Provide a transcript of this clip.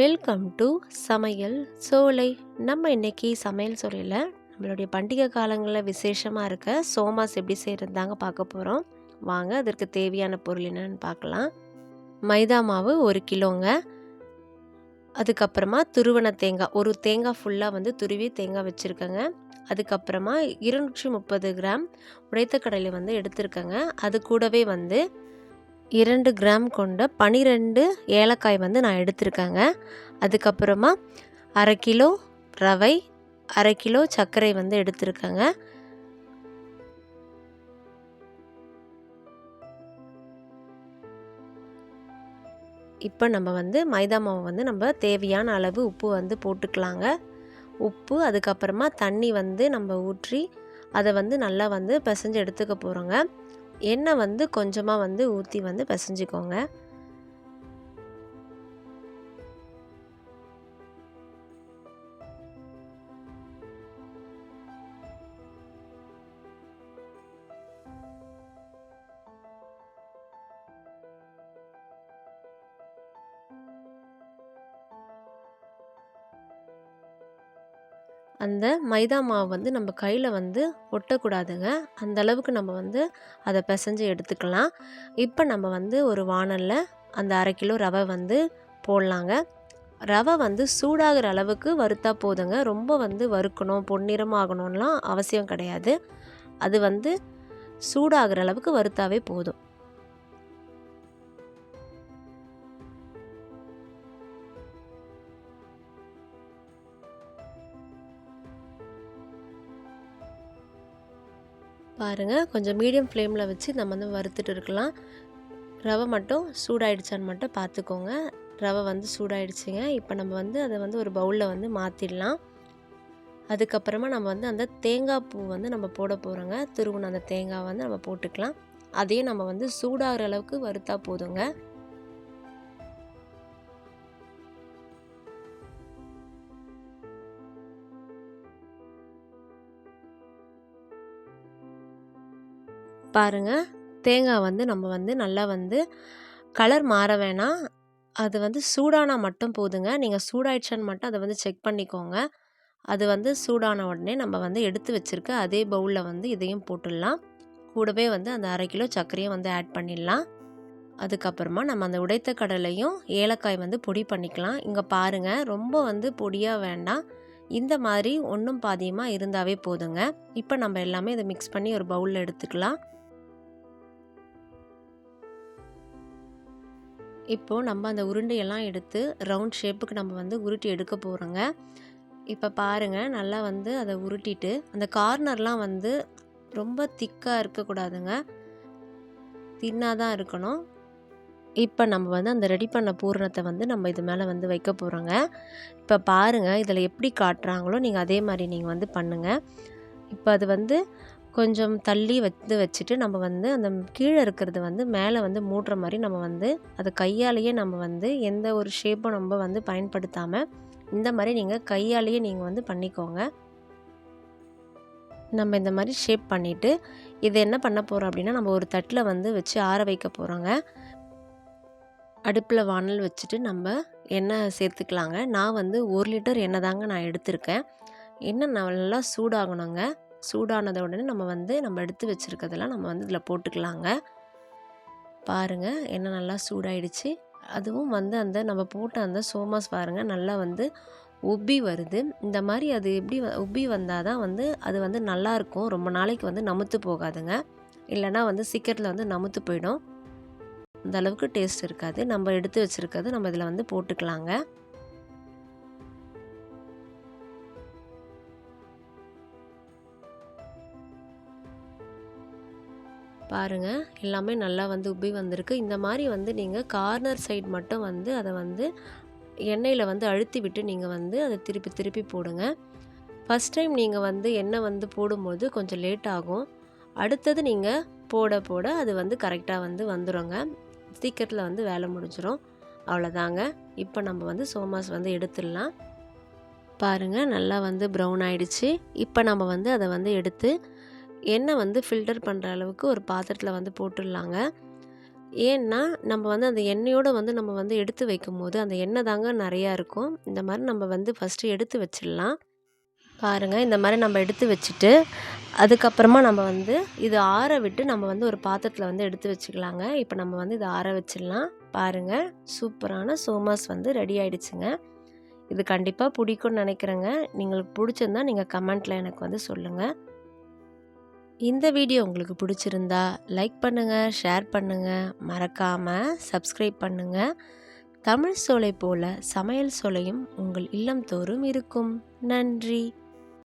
Welcome to சமையல் சோலை. நம்ம இன்னைக்கு சமையல் சோலையில் நம்மளுடைய பண்டிகை காலங்களில் விசேஷமாக இருக்க சோமாஸ் எப்படி செய்கிறது தாங்க பார்க்க போகிறோம் வாங்க அதற்கு தேவையான பொருள் என்னன்னு பார்க்கலாம். மைதா மாவு ஒரு கிலோங்க. அதுக்கப்புறமா துருவன தேங்காய் ஒரு தேங்காய் ஃபுல்லாக வந்து துருவி தேங்காய் வச்சுருக்கேங்க. அதுக்கப்புறமா இருநூற்றி முப்பது கிராம் உடைத்த கடலை வந்து எடுத்திருக்கேங்க. அது கூடவே வந்து இரண்டு கிராம் கொண்ட பனிரெண்டு ஏலக்காய் வந்து நான் எடுத்திருக்கேங்க. அதுக்கப்புறமா அரை கிலோ ரவை அரை கிலோ சர்க்கரை வந்து எடுத்திருக்கேங்க. இப்போ நம்ம வந்து மைதா மாவு வந்து நம்ம தேவையான அளவு உப்பு வந்து போட்டுக்கலாங்க. உப்பு அதுக்கப்புறமா தண்ணி வந்து நம்ம ஊற்றி அதை வந்து நல்லா வந்து பிசைஞ்சு எடுத்துக்க போகிறோங்க எண்ணெய் வந்து கொஞ்சமாக வந்து ஊற்றி வந்து பிசைஞ்சிக்கோங்க. அந்த மைதா மாவு வந்து நம்ம கையில் வந்து ஒட்டக்கூடாதுங்க. அந்த அளவுக்கு நம்ம வந்து அதை பிசைஞ்சு எடுத்துக்கலாம். இப்போ நம்ம வந்து ஒரு வானலில் அந்த அரை கிலோ ரவை வந்து போடலாங்க. ரவை வந்து சூடாகிற அளவுக்கு வறுத்தா போதுங்க. ரொம்ப வந்து வறுக்கணும் பொன்னிறமாகணும்லாம் அவசியம் கிடையாது. அது வந்து சூடாகிற அளவுக்கு வறுத்தாவே போதும். பாருங்கள் கொஞ்சம் மீடியம் ஃப்ளேமில் வச்சு நம்ம வந்து வறுத்துட்டு இருக்கலாம். ரவை மட்டும் சூடாயிடுச்சான்னு மட்டும் பார்த்துக்கோங்க ரவை வந்து சூடாயிடுச்சுங்க. இப்போ நம்ம வந்து அதை வந்து ஒரு பவுலில் வந்து மாற்றிடலாம் அதுக்கப்புறமா நம்ம வந்து அந்த தேங்காய் பூ வந்து நம்ம போட போகிறோங்க துருவின அந்த தேங்காய் வந்து நம்ம போட்டுக்கலாம். அதையும் நம்ம வந்து சூடாகிற அளவுக்கு வறுத்தா போதுங்க. பாருங்கள் தேங்காய் வந்து நம்ம வந்து நல்லா வந்து கலர் மாற வேணாம். அது வந்து சூடானா மட்டும் போதுங்க. நீங்கள் சூடாயிடுச்சான்னு மட்டும் அதை வந்து செக் பண்ணிக்கோங்க. அது வந்து சூடான உடனே நம்ம வந்து எடுத்து வச்சுருக்க அதே பவுலில் வந்து இதையும் போட்டுடலாம். கூடவே வந்து அந்த அரை கிலோ சர்க்கரையும் வந்து ஆட் பண்ணிடலாம். அதுக்கப்புறமா நம்ம அந்த உடைத்த கடலையும் ஏலக்காய் வந்து பொடி பண்ணிக்கலாம். இங்கே பாருங்கள் ரொம்ப வந்து பொடியாக வேண்டாம். இந்த மாதிரி ஒன்றும் பாதியமாக இருந்தாவே போதுங்க. இப்போ நம்ம எல்லாமே இதை மிக்ஸ் பண்ணி ஒரு பவுலில் எடுத்துக்கலாம். இப்போது நம்ம அந்த உருண்டையெல்லாம் எடுத்து ரவுண்ட் ஷேப்புக்கு நம்ம வந்து உருட்டி எடுக்க போகிறோங்க இப்போ பாருங்கள் நல்லா வந்து அதை உருட்டிட்டு அந்த கார்னர்லாம் வந்து ரொம்ப திக்காக இருக்கக்கூடாதுங்க. தின்னாக தான் இருக்கணும். இப்போ நம்ம வந்து அந்த ரெடி பண்ண பூரணத்தை வந்து நம்ம இது மேலே வந்து வைக்க போகிறோங்க இப்போ பாருங்கள் இதில் எப்படி காட்டுறாங்களோ நீங்கள் அதே மாதிரி நீங்கள் வந்து பண்ணுங்கள் இப்போ அது வந்து கொஞ்சம் தள்ளி வந்து வச்சுட்டு நம்ம வந்து அந்த கீழே இருக்கிறது வந்து மேலே வந்து மூடுற மாதிரி நம்ம வந்து அது கையாலேயே நம்ம வந்து எந்த ஒரு ஷேப்பும் நம்ம வந்து பயன்படுத்தாமல் இந்த மாதிரி நீங்கள் கையாலேயே நீங்கள் வந்து பண்ணிக்கோங்க. நம்ம இந்த மாதிரி ஷேப் பண்ணிவிட்டு இதை என்ன பண்ண போகிறோம் அப்படின்னா நம்ம ஒரு தட்டில் வந்து வச்சு ஆற வைக்க போகிறோங்க அடுப்பில் வானல் வச்சுட்டு நம்ம எண்ணெய் சேர்த்துக்கலாங்க. நான் வந்து ஒரு லிட்டர் எண்ணெய் தாங்க நான் எடுத்திருக்கேன். எண்ணெய் நல்லா சூடாகணுங்க. சூடானத உடனே நம்ம வந்து நம்ம எடுத்து வச்சுருக்கிறதெல்லாம் நம்ம வந்து இதில் போட்டுக்கலாங்க. பாருங்கள் என்ன நல்லா சூடாயிடுச்சு. அதுவும் வந்து அந்த நம்ம போட்ட அந்த சோமாஸ் பாருங்கள் நல்லா வந்து உப்பி வருது. இந்த மாதிரி அது எப்படி உப்பி வந்தால் தான் வந்து அது வந்து நல்லாயிருக்கும் ரொம்ப நாளைக்கு வந்து நமுத்து போகாதுங்க. இல்லைனா வந்து சீக்கிரத்தில் வந்து நமுத்து போயிடும். அந்த அளவுக்கு டேஸ்ட் இருக்காது. நம்ம எடுத்து வச்சுருக்கிறது நம்ம இதில் வந்து போட்டுக்கலாங்க. பாருங்கள் எல்லாமே நல்லா வந்து உப்பி வந்திருக்கு. இந்த மாதிரி வந்து நீங்கள் கார்னர் சைட் மட்டும் வந்து அதை வந்து எண்ணெயில் வந்து அழுத்தி விட்டு நீங்கள் வந்து அதை திருப்பி திருப்பி போடுங்க. ஃபஸ்ட் டைம் நீங்கள் வந்து எண்ணெய் வந்து போடும்போது கொஞ்சம் லேட் ஆகும். அடுத்தது நீங்கள் போட போட அது வந்து கரெக்டாக வந்து வந்துடுங்க சீக்கிரத்தில் வந்து வேலை முடிஞ்சிடும் அவ்வளோதாங்க இப்போ நம்ம வந்து சோமாஸ் வந்து எடுத்துடலாம். பாருங்கள் நல்லா வந்து ப்ரௌன் ஆயிடுச்சு. இப்போ நம்ம வந்து அதை வந்து எடுத்து எண்ணெய் வந்து ஃபில்டர் பண்ணுற அளவுக்கு ஒரு பாத்திரத்தில் வந்து போட்டுடலாங்க. ஏன்னா நம்ம வந்து அந்த எண்ணெயோடு வந்து நம்ம வந்து எடுத்து வைக்கும் போது அந்த எண்ணெய் தாங்க நிறையா இருக்கும். இந்த மாதிரி நம்ம வந்து ஃபஸ்ட்டு எடுத்து வச்சிடலாம். பாருங்கள் இந்த மாதிரி நம்ம எடுத்து வச்சுட்டு அதுக்கப்புறமா நம்ம வந்து இது ஆற விட்டு நம்ம வந்து ஒரு பாத்திரத்தில் வந்து எடுத்து வச்சுக்கலாங்க. இப்போ நம்ம வந்து இதை ஆற வச்சிடலாம். பாருங்கள் சூப்பரான சோமாஸ் வந்து ரெடி ஆகிடுச்சுங்க இது கண்டிப்பாக பிடிக்கும்னு நினைக்கிறேங்க. உங்களுக்கு பிடிச்சிருந்தா நீங்கள் கமெண்ட்டில் எனக்கு வந்து சொல்லுங்கள் இந்த வீடியோ உங்களுக்கு பிடிச்சிருந்தா லைக் பண்ணுங்கள் ஷேர் பண்ணுங்கள் மறக்காமல் சப்ஸ்கிரைப் பண்ணுங்கள் தமிழ் சோலை போல சமையல் சோலையும் உங்கள் இல்லம் தோறும் இருக்கும். நன்றி.